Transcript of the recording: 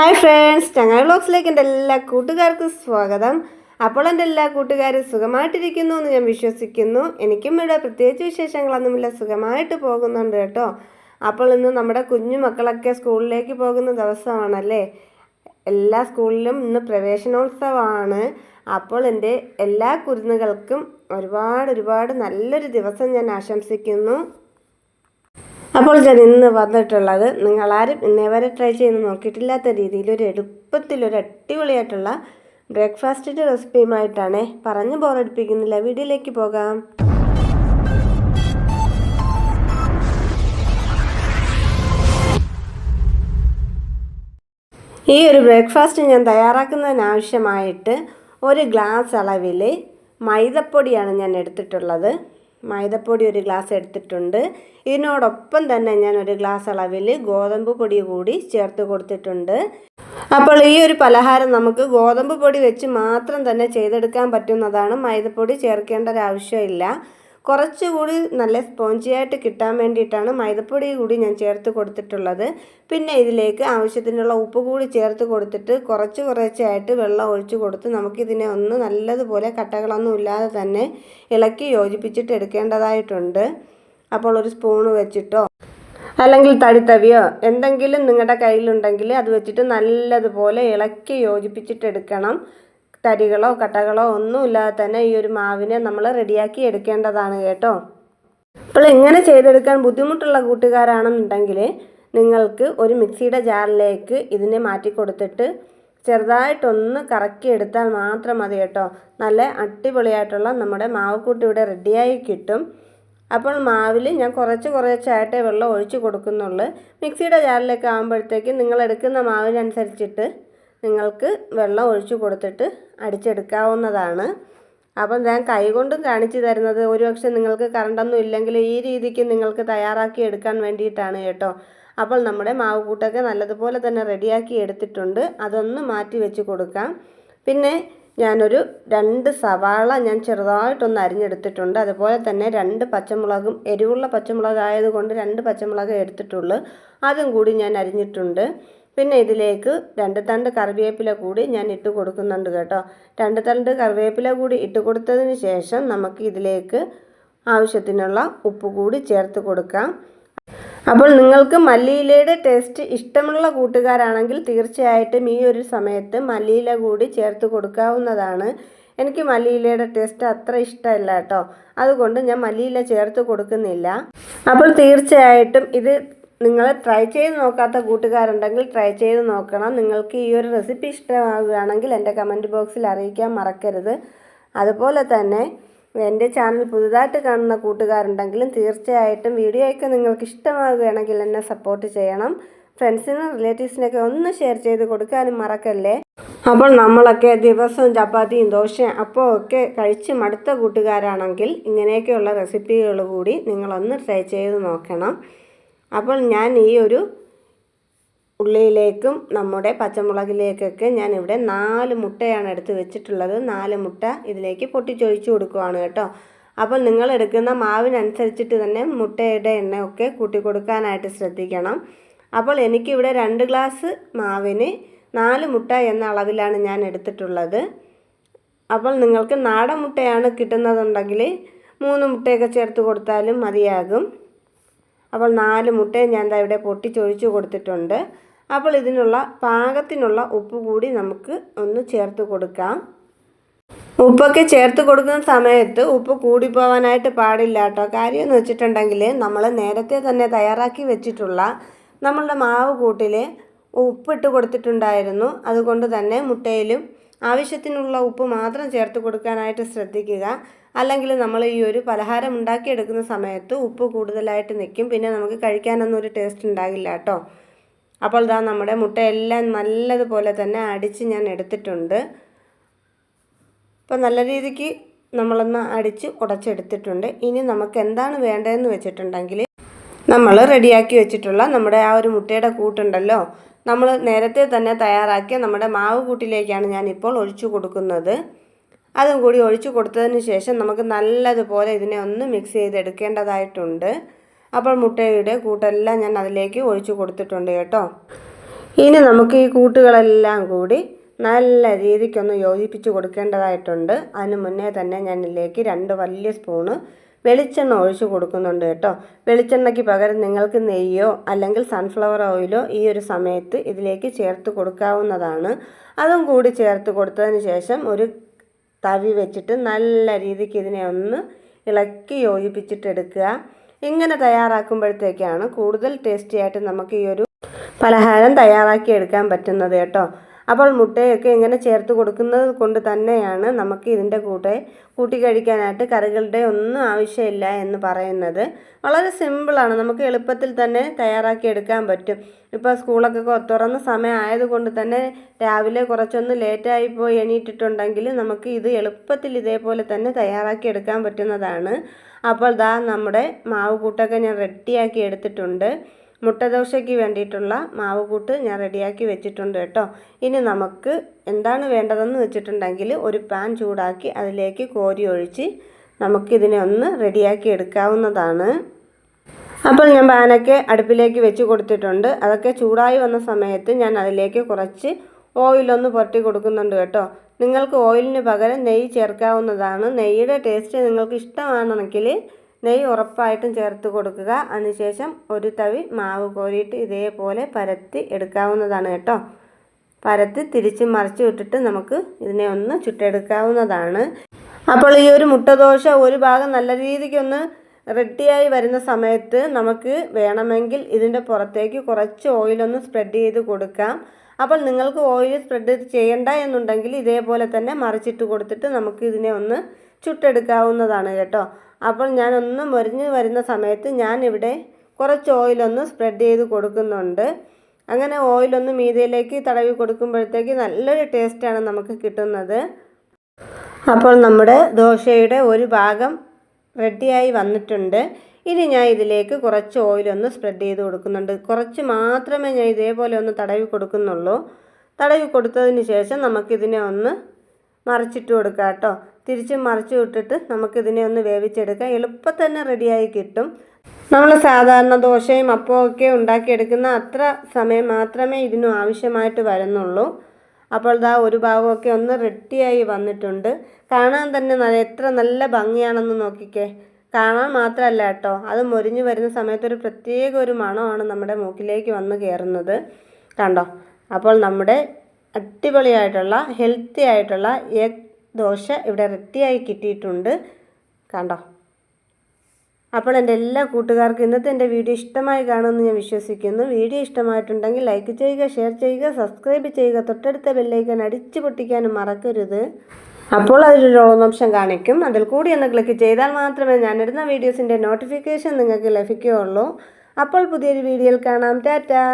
Hi friends ചങ്ങായി വ്ളോഗ്സിലേക്ക് എന്റെ എല്ലാ കൂട്ടുകാർക്കും സ്വാഗതം. അപ്പോൾ എന്റെ എല്ലാ കൂട്ടുകാരും സുഖമായിട്ടിരിക്കുന്നു എന്ന് ഞാൻ വിശ്വസിക്കുന്നു. എനിക്കും ഇവിടെ പ്രത്യേകിച്ച് വിശേഷങ്ങളൊന്നുമില്ല സുഖമായിട്ട് പോകുന്നുണ്ട് കേട്ടോ. അപ്പോൾ ഇന്ന് നമ്മുടെ കുഞ്ഞു മക്കളൊക്കെ സ്കൂളിലേക്ക് പോകുന്ന ദിവസമാണല്ലേ? എല്ലാ സ്കൂളിലും ഇന്ന് പ്രവേശനോത്സവമാണ്. അപ്പോൾ എന്റെ എല്ലാ കുരുന്നുകൾക്കും ഒരുപാട് ഒരുപാട് നല്ലൊരു ദിവസം ഞാൻ ആശംസിക്കുന്നു. അപ്പോൾ ഞാൻ ഇന്ന് വന്നിട്ടുള്ളത് നിങ്ങളാരും ഇന്നേ വരെ ട്രൈ ചെയ്ത് നോക്കിയിട്ടില്ലാത്ത രീതിയിൽ ഒരു എളുപ്പത്തിൽ ഒരു അടിപൊളിയായിട്ടുള്ള ബ്രേക്ക്ഫാസ്റ്റിന്റെ റെസിപ്പിയുമായിട്ടാണ് പറഞ്ഞു ബോറടിപ്പിക്കുന്നില്ല. വീഡിയോയിലേക്ക് പോകാം. ഈ ഒരു ബ്രേക്ക്ഫാസ്റ്റ് ഞാൻ തയ്യാറാക്കുന്നതിനാവശ്യമായിട്ട് ഒരു ഗ്ലാസ് അളവിൽ മൈദപ്പൊടിയാണ് ഞാൻ എടുത്തിട്ടുള്ളത്. മൈദപ്പൊടി ഒരു ഗ്ലാസ് എടുത്തിട്ടുണ്ട്. ഇതിനോടൊപ്പം തന്നെ ഞാൻ ഒരു ഗ്ലാസ് അളവിൽ ഗോതമ്പ് പൊടി കൂടി ചേർത്ത് കൊടുത്തിട്ടുണ്ട്. അപ്പോൾ ഈ ഒരു പലഹാരം നമുക്ക് ഗോതമ്പ് പൊടി വെച്ച് മാത്രം തന്നെ ചെയ്തെടുക്കാൻ പറ്റുന്നതാണ്. മൈദപ്പൊടി ചേർക്കേണ്ട ഒരു ആവശ്യമില്ല. കുറച്ചുകൂടി നല്ല സ്പോഞ്ചിയായിട്ട് കിട്ടാൻ വേണ്ടിയിട്ടാണ് മൈദപ്പൊടി കൂടി ഞാൻ ചേർത്ത് കൊടുത്തിട്ടുള്ളത്. പിന്നെ ഇതിലേക്ക് ആവശ്യത്തിനുള്ള ഉപ്പ് കൂടി ചേർത്ത് കൊടുത്തിട്ട് കുറച്ച് കുറച്ചായിട്ട് വെള്ളം ഒഴിച്ചു കൊടുത്ത് നമുക്കിതിനെ ഒന്ന് നല്ലതുപോലെ കട്ടകളൊന്നും ഇല്ലാതെ തന്നെ ഇളക്കി യോജിപ്പിച്ചിട്ട് എടുക്കേണ്ടതായിട്ടുണ്ട്. അപ്പോൾ ഒരു സ്പൂണ് വെച്ചിട്ടോ? അല്ലെങ്കിൽ തടിത്തവിയോ? എന്തെങ്കിലും നിങ്ങളുടെ കയ്യിലുണ്ടെങ്കിൽ അത് വെച്ചിട്ട് നല്ലതുപോലെ ഇളക്കി യോജിപ്പിച്ചിട്ട് എടുക്കണം. തരികളോ കട്ടകളോ ഒന്നുമില്ലാതെ തന്നെ ഈ ഒരു മാവിനെ നമ്മൾ റെഡിയാക്കി എടുക്കേണ്ടതാണ് കേട്ടോ. അപ്പോൾ ഇങ്ങനെ ചെയ്തെടുക്കാൻ ബുദ്ധിമുട്ടുള്ള കൂട്ടുകാരാണെന്നുണ്ടെങ്കിൽ നിങ്ങൾക്ക് ഒരു മിക്സിയുടെ ജാറിലേക്ക് ഇതിനെ മാറ്റി കൊടുത്തിട്ട് ചെറുതായിട്ടൊന്ന് കറക്കി എടുത്താൽ മാത്രം മതി കേട്ടോ. നല്ല അടിപൊളിയായിട്ടുള്ള നമ്മുടെ മാവുകൂട്ട് ഇവിടെ റെഡിയായി കിട്ടും. അപ്പോൾ മാവിൽ ഞാൻ കുറച്ച് കുറച്ചായിട്ടേ വെള്ളം ഒഴിച്ച് കൊടുക്കുന്നുള്ളൂ. മിക്സിയുടെ ജാറിലേക്ക് ആകുമ്പോഴത്തേക്കും നിങ്ങൾ എടുക്കുന്ന മാവിനനുസരിച്ചിട്ട് നിങ്ങൾക്ക് വെള്ളം ഒഴിച്ചു കൊടുത്തിട്ട് അടിച്ചെടുക്കാവുന്നതാണ്. അപ്പം ഞാൻ കൈകൊണ്ടും കാണിച്ചു തരുന്നത് ഒരുപക്ഷെ നിങ്ങൾക്ക് കറണ്ടൊന്നും ഇല്ലെങ്കിൽ ഈ രീതിക്ക് നിങ്ങൾക്ക് തയ്യാറാക്കി എടുക്കാൻ വേണ്ടിയിട്ടാണ് കേട്ടോ. അപ്പോൾ നമ്മുടെ മാവ് കൂട്ടൊക്കെ നല്ലതുപോലെ തന്നെ റെഡിയാക്കി എടുത്തിട്ടുണ്ട്. അതൊന്ന് മാറ്റി വെച്ച് കൊടുക്കാം. പിന്നെ ഞാനൊരു രണ്ട് സവാള ഞാൻ ചെറുതായിട്ടൊന്ന് അരിഞ്ഞെടുത്തിട്ടുണ്ട്. അതുപോലെ തന്നെ രണ്ട് പച്ചമുളകും എരിവുള്ള പച്ചമുളക് ആയതുകൊണ്ട് രണ്ട് പച്ചമുളക് എടുത്തിട്ടുള്ളൂ. അതും കൂടി ഞാൻ അരിഞ്ഞിട്ടുണ്ട്. പിന്നെ ഇതിലേക്ക് രണ്ട് തണ്ട് കറിവേപ്പില കൂടി ഞാൻ ഇട്ട് കൊടുക്കുന്നുണ്ട് കേട്ടോ. രണ്ട് തണ്ട് കറിവേപ്പില കൂടി ഇട്ട് കൊടുത്തതിന് ശേഷം നമുക്ക് ഇതിലേക്ക് ആവശ്യത്തിനുള്ള ഉപ്പ് കൂടി ചേർത്ത് കൊടുക്കാം. അപ്പോൾ നിങ്ങൾക്ക് മല്ലിയിലയുടെ ടേസ്റ്റ് ഇഷ്ടമുള്ള കൂട്ടുകാരാണെങ്കിൽ തീർച്ചയായിട്ടും ഈ ഒരു സമയത്ത് മല്ലിയില കൂടി ചേർത്ത് കൊടുക്കാവുന്നതാണ്. എനിക്ക് മല്ലിയിലയുടെ ടേസ്റ്റ് അത്ര ഇഷ്ടമല്ല കേട്ടോ. അതുകൊണ്ട് ഞാൻ മല്ലിയില ചേർത്ത് കൊടുക്കുന്നില്ല. അപ്പോൾ തീർച്ചയായിട്ടും ഇത് നിങ്ങൾ ട്രൈ ചെയ്ത് നോക്കാത്ത കൂട്ടുകാരുണ്ടെങ്കിൽ ട്രൈ ചെയ്ത് നോക്കണം. നിങ്ങൾക്ക് ഈ ഒരു റെസിപ്പി ഇഷ്ടമാകുകയാണെങ്കിൽ എന്റെ കമന്റ് ബോക്സിൽ അറിയിക്കാൻ മറക്കരുത്. അതുപോലെ തന്നെ എന്റെ ചാനൽ പുതുതായിട്ട് കാണുന്ന കൂട്ടുകാരുണ്ടെങ്കിലും തീർച്ചയായിട്ടും വീഡിയോയൊക്കെ നിങ്ങൾക്ക് ഇഷ്ടമാകുകയാണെങ്കിൽ എന്നെ സപ്പോർട്ട് ചെയ്യണം. ഫ്രണ്ട്സിനും റിലേറ്റീവ്സിനൊക്കെ ഒന്ന് ഷെയർ ചെയ്ത് കൊടുക്കാനും മറക്കല്ലേ? അപ്പോൾ നമ്മളൊക്കെ ദിവസവും ചപ്പാത്തിയും ദോശയും അപ്പോൾ ഒക്കെ കഴിച്ച് മടുത്ത കൂട്ടുകാരാണെങ്കിൽ ഇങ്ങനെയൊക്കെയുള്ള റെസിപ്പികൾ കൂടി നിങ്ങളൊന്ന് ട്രൈ ചെയ്ത് നോക്കണം. അപ്പോൾ ഞാൻ ഈ ഒരു ഉള്ളിയിലേക്കും നമ്മുടെ പച്ചമുളകിലേക്കൊക്കെ ഞാൻ ഇവിടെ നാല് മുട്ടയാണ് എടുത്ത് വെച്ചിട്ടുള്ളത്. നാല് മുട്ട ഇതിലേക്ക് പൊട്ടിച്ചൊഴിച്ച് കൊടുക്കുവാണ് കേട്ടോ. അപ്പോൾ നിങ്ങൾ എടുക്കുന്ന മാവിനനുസരിച്ചിട്ട് തന്നെ മുട്ടയുടെ എണ്ണയൊക്കെ കൂട്ടി കൊടുക്കാനായിട്ട് ശ്രദ്ധിക്കണം. അപ്പോൾ എനിക്കിവിടെ രണ്ട് ഗ്ലാസ് മാവിന് നാല് മുട്ട എന്ന അളവിലാണ് ഞാൻ എടുത്തിട്ടുള്ളത്. അപ്പോൾ നിങ്ങൾക്ക് നാടൻ മുട്ടയാണ് കിട്ടുന്നതുണ്ടെങ്കിൽ മൂന്ന് മുട്ടയൊക്കെ ചേർത്ത് കൊടുത്താലും മതിയാകും. അപ്പോൾ നാല് മുട്ടയും ഞാൻ ദാ ഇവിടെ പൊട്ടിച്ചൊഴിച്ചു കൊടുത്തിട്ടുണ്ട്. അപ്പോൾ ഇതിനുള്ള പാകത്തിനുള്ള ഉപ്പ് കൂടി നമുക്ക് ഒന്ന് ചേർത്ത് കൊടുക്കാം. ഉപ്പൊക്കെ ചേർത്ത് കൊടുക്കുന്ന സമയത്ത് ഉപ്പ് കൂടിപ്പോവാനായിട്ട് പാടില്ല കേട്ടോ. കാര്യം എന്ന് വെച്ചിട്ടുണ്ടെങ്കിൽ നമ്മൾ നേരത്തെ തന്നെ തയ്യാറാക്കി വെച്ചിട്ടുള്ള നമ്മളുടെ മാവ് കൂട്ടിൽ ഉപ്പിട്ട് കൊടുത്തിട്ടുണ്ടായിരുന്നു. അതുകൊണ്ട് തന്നെ മുട്ടയിലും ആവശ്യത്തിനുള്ള ഉപ്പ് മാത്രം ചേർത്ത് കൊടുക്കാനായിട്ട് ശ്രദ്ധിക്കുക. അല്ലെങ്കിൽ നമ്മൾ ഈ ഒരു പലഹാരം ഉണ്ടാക്കിയെടുക്കുന്ന സമയത്ത് ഉപ്പ് കൂടുതലായിട്ട് നിൽക്കും. പിന്നെ നമുക്ക് കഴിക്കാനൊന്നും ഒരു ടേസ്റ്റ് ഉണ്ടാകില്ല കേട്ടോ. അപ്പോൾ ഇതാ നമ്മുടെ മുട്ടയെല്ലാം നല്ലതുപോലെ തന്നെ അടിച്ച് ഞാൻ എടുത്തിട്ടുണ്ട്. അപ്പോൾ നല്ല രീതിക്ക് നമ്മളൊന്ന് അടിച്ച് ഉടച്ചെടുത്തിട്ടുണ്ട്. ഇനി നമുക്ക് എന്താണ് വേണ്ടതെന്ന് വെച്ചിട്ടുണ്ടെങ്കിൽ നമ്മൾ റെഡിയാക്കി വെച്ചിട്ടുള്ള നമ്മുടെ ആ ഒരു മുട്ടയുടെ കൂട്ടുണ്ടല്ലോ. നമ്മൾ നേരത്തെ തന്നെ തയ്യാറാക്കിയ നമ്മുടെ മാവ് കൂട്ടിലേക്കാണ് ഞാനിപ്പോൾ ഒഴിച്ചു കൊടുക്കുന്നത്. അതും കൂടി ഒഴിച്ചു കൊടുത്തതിന് ശേഷം നമുക്ക് നല്ലതുപോലെ ഇതിനെ ഒന്ന് മിക്സ് ചെയ്തെടുക്കേണ്ടതായിട്ടുണ്ട്. അപ്പോൾ മുട്ടയുടെ കൂട്ടെല്ലാം ഞാൻ അതിലേക്ക് ഒഴിച്ചു കൊടുത്തിട്ടുണ്ട് കേട്ടോ. ഇനി നമുക്ക് ഈ കൂട്ടുകളെല്ലാം കൂടി നല്ല രീതിക്കൊന്ന് യോജിപ്പിച്ച് കൊടുക്കേണ്ടതായിട്ടുണ്ട്. അതിന് മുന്നേ തന്നെ ഞാൻ ഇതിലേക്ക് രണ്ട് വലിയ സ്പൂണ് വെളിച്ചെണ്ണ ഒഴിച്ചു കൊടുക്കുന്നുണ്ട് കേട്ടോ. വെളിച്ചെണ്ണയ്ക്ക് പകരം നിങ്ങൾക്ക് നെയ്യോ അല്ലെങ്കിൽ സൺഫ്ലവർ ഓയിലോ ഈ ഒരു സമയത്ത് ഇതിലേക്ക് ചേർത്ത് കൊടുക്കാവുന്നതാണ്. അതും കൂടി ചേർത്ത് കൊടുത്തതിന് ശേഷം ഒരു തവി വെച്ചിട്ട് നല്ല രീതിക്ക് ഇതിനെ ഒന്ന് ഇളക്കി യോജിപ്പിച്ചിട്ടെടുക്കുക. ഇങ്ങനെ തയ്യാറാക്കുമ്പോഴത്തേക്കാണ് കൂടുതൽ ടേസ്റ്റി ആയിട്ട് നമുക്ക് ഈ ഒരു പലഹാരം തയ്യാറാക്കി എടുക്കാൻ പറ്റുന്നത് കേട്ടോ. അപ്പോൾ മുട്ടയൊക്കെ ഇങ്ങനെ ചേർത്ത് കൊടുക്കുന്നത് കൊണ്ട് തന്നെയാണ് നമുക്ക് ഇതിന്റെ കൂടെ കൂട്ടി കഴിക്കാനായിട്ട് കറികളുടെ ഒന്നും ആവശ്യമില്ല എന്ന് പറയുന്നത്. വളരെ സിമ്പിളാണ്. നമുക്ക് എളുപ്പത്തിൽ തന്നെ തയ്യാറാക്കി എടുക്കാൻ പറ്റും. ഇപ്പോൾ സ്കൂളൊക്കെ തുറന്ന സമയം ആയതുകൊണ്ട് തന്നെ രാവിലെ കുറച്ചൊന്ന് ലേറ്റായി പോയി എണീറ്റിട്ടുണ്ടെങ്കിൽ നമുക്ക് ഇത് എളുപ്പത്തിൽ ഇതേപോലെ തന്നെ തയ്യാറാക്കി എടുക്കാൻ പറ്റുന്നതാണ്. അപ്പോൾ ദാ നമ്മുടെ മാവ് കൂട്ടൊക്കെ ഞാൻ റെഡിയാക്കി എടുത്തിട്ടുണ്ട്. മുട്ടദോശയ്ക്ക് വേണ്ടിയിട്ടുള്ള മാവ് കൂട്ട് ഞാൻ റെഡിയാക്കി വെച്ചിട്ടുണ്ട് കേട്ടോ. ഇനി നമുക്ക് എന്താണ് വേണ്ടതെന്ന് വെച്ചിട്ടുണ്ടെങ്കിൽ ഒരു പാൻ ചൂടാക്കി അതിലേക്ക് കോരി ഒഴിച്ച് നമുക്കിതിനെ ഒന്ന് റെഡിയാക്കി എടുക്കാവുന്നതാണ്. അപ്പോൾ ഞാൻ പാനൊക്കെ അടുപ്പിലേക്ക് വെച്ച് കൊടുത്തിട്ടുണ്ട്. അതൊക്കെ ചൂടായി വന്ന സമയത്ത് ഞാൻ അതിലേക്ക് കുറച്ച് ഓയിലൊന്ന് പുരട്ടി കൊടുക്കുന്നുണ്ട് കേട്ടോ. നിങ്ങൾക്ക് ഓയിലിന് പകരം നെയ്യ് ചേർക്കാവുന്നതാണ്. നെയ്യുടെ ടേസ്റ്റ് നിങ്ങൾക്ക് ഇഷ്ടമാണെങ്കിൽ നെയ്യ് ഉറപ്പായിട്ടും ചേർത്ത് കൊടുക്കുക. അതിനുശേഷം ഒരു തവി മാവ് കോരിയിട്ട് ഇതേപോലെ പരത്തി എടുക്കാവുന്നതാണ് കേട്ടോ. പരത്തി തിരിച്ച് മറിച്ച് വിട്ടിട്ട് നമുക്ക് ഇതിനെ ഒന്ന് ചുട്ടെടുക്കാവുന്നതാണ്. അപ്പോൾ ഈ ഒരു മുട്ടദോശ ഒരു ഭാഗം നല്ല രീതിക്കൊന്ന് റെഡിയായി വരുന്ന സമയത്ത് നമുക്ക് വേണമെങ്കിൽ ഇതിന്റെ പുറത്തേക്ക് കുറച്ച് ഓയിലൊന്ന് സ്പ്രെഡ് ചെയ്ത് കൊടുക്കാം. അപ്പോൾ നിങ്ങൾക്ക് ഓയിൽ സ്പ്രെഡ് ചെയ്യണ്ട എന്നുണ്ടെങ്കിൽ ഇതേപോലെ തന്നെ മറിച്ചിട്ട് കൊടുത്തിട്ട് നമുക്ക് ഇതിനെ ഒന്ന് ചുട്ടെടുക്കാവുന്നതാണ് കേട്ടോ. അപ്പോൾ ഞാൻ ഞാനൊന്ന് മുരിഞ്ഞ് വരുന്ന സമയത്ത് ഞാൻ ഇവിടെ കുറച്ച് ഓയിലൊന്ന് സ്പ്രെഡ് ചെയ്ത് കൊടുക്കുന്നുണ്ട്. അങ്ങനെ ഓയിലൊന്ന് മീതയിലേക്ക് തടവി കൊടുക്കുമ്പോഴത്തേക്ക് നല്ലൊരു ടേസ്റ്റാണ് നമുക്ക് കിട്ടുന്നത്. അപ്പോൾ നമ്മുടെ ദോശയുടെ ഒരു ഭാഗം റെഡിയായി വന്നിട്ടുണ്ട്. ഇനി ഞാൻ ഇതിലേക്ക് കുറച്ച് ഓയിലൊന്ന് സ്പ്രെഡ് ചെയ്ത് കൊടുക്കുന്നുണ്ട്. കുറച്ച് മാത്രമേ ഞാൻ ഇതേപോലെ ഒന്ന് തടവി കൊടുക്കുന്നുള്ളൂ. തടവി കൊടുത്തതിന് ശേഷം നമുക്കിതിനെ ഒന്ന് മറിച്ചിട്ട് കൊടുക്കാം കേട്ടോ. തിരിച്ച് മറിച്ച് വിട്ടിട്ട് നമുക്കിതിനെ ഒന്ന് വേവിച്ചെടുക്കാം. എളുപ്പം തന്നെ റെഡിയായി കിട്ടും. നമ്മൾ സാധാരണ ദോശയും അപ്പവും ഒക്കെ ഉണ്ടാക്കിയെടുക്കുന്ന അത്ര സമയം മാത്രമേ ഇതിനും ആവശ്യമായിട്ട് വരുന്നുള്ളൂ. അപ്പോൾ ദാ ഒരു ഭാഗമൊക്കെ ഒന്ന് റെഡിയായി വന്നിട്ടുണ്ട്. കാണാൻ തന്നെ നല്ല എത്ര നല്ല ഭംഗിയാണെന്ന് നോക്കിക്കേ. കാണാൻ മാത്രമല്ല കേട്ടോ അത് മൊരിഞ്ഞു വരുന്ന സമയത്ത് ഒരു പ്രത്യേക ഒരു മണമാണ് നമ്മുടെ മൂക്കിലേക്ക് വന്ന് കയറുന്നത്. കണ്ടോ? അപ്പോൾ നമ്മുടെ അടിപൊളിയായിട്ടുള്ള ഹെൽത്തി ആയിട്ടുള്ള എഗ് ദോശ ഇവിടെ റെഡിയായി കിട്ടിയിട്ടുണ്ട്. കണ്ടോ? അപ്പോൾ എന്റെ എല്ലാ കൂട്ടുകാർക്കും ഇന്നത്തെ എന്റെ വീഡിയോ ഇഷ്ടമായി കാണുമെന്ന് ഞാൻ വിശ്വസിക്കുന്നു. വീഡിയോ ഇഷ്ടമായിട്ടുണ്ടെങ്കിൽ ലൈക്ക് ചെയ്യുക ഷെയർ ചെയ്യുക സബ്സ്ക്രൈബ് ചെയ്യുക തൊട്ടടുത്ത ബെല്ലൈക്കൻ അടിച്ച് പൊട്ടിക്കാനും മറക്കരുത്. അപ്പോൾ അതിലൊരു ഓപ്ഷൻ കാണിക്കും. അതിൽ കൂടി ഒന്ന് ക്ലിക്ക് ചെയ്താൽ മാത്രമേ ഞാനിടുന്ന വീഡിയോസിന്റെ നോട്ടിഫിക്കേഷൻ നിങ്ങൾക്ക് ലഭിക്കുകയുള്ളൂ. അപ്പോൾ പുതിയൊരു വീഡിയോയിൽ കാണാം. ടാറ്റാ!